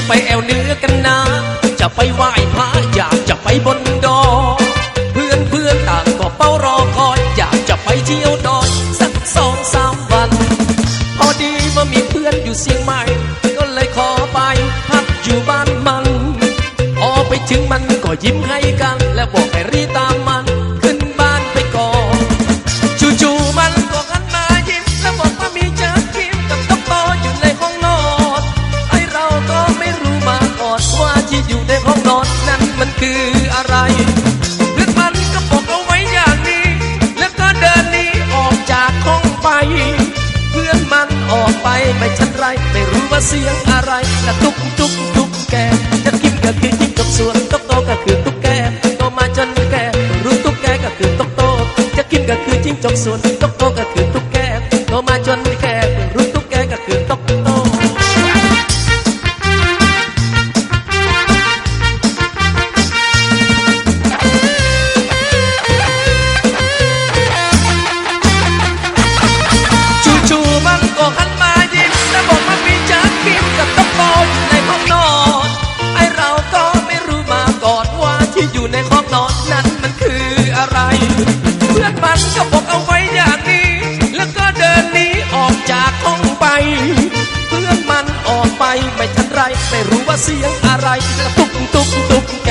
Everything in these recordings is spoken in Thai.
จะไปแอวเนื้อกันนะ จะไปไหว้พระอยากจะไปบนดอยเพื่อนเพื่อนต่างก็เป้ารอคอยอยากจะไปเที่ยวดอยสักสองสามวัน พอดีว่ามีเพื่อนอยู่เสียงใหม่ ก็เลยขอไปพักอยู่บ้านมัน พอไปถึงมันก็ยิ้มให้กัน นอนนั้นมันคืออะไรเพื่อนมันก็บอกเอาไว้อย่างนี้ แล้วก็เดินหนีออกจากห้องไป เพื่อนมันออกไปไม่ทันไร ไม่รู้ว่าเสียงอะไรกระตุกตุกตุกแกจะกินก็คือจิ้งจกส่วนต๊กโตก็คือตุ๊กแกโตมาจนแกรู้ตุ๊กแกก็คือต๊กโตจะกินก็คือจิ้งจกส่วนต๊กโตก็คือ ก็บอกเอาไว้อย่างนี้ แล้วก็เดินหนีออกจากห้องไป เพื่อนมันออกไปไม่ทันไร ไม่รู้ว่าเสียงอะไรตุ๊กตุ๊กตุ๊กแก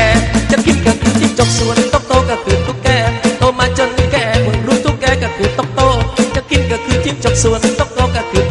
จะกินก็คือจิ้งจกส่วนต๊อกโตก็คือตุ๊กแกโตมาจนแก่เพิ่งรู้ตุ๊กแกก็คือต๊อกโตจะกินก็คือจิ้งจกส่วนตกโตก็คือ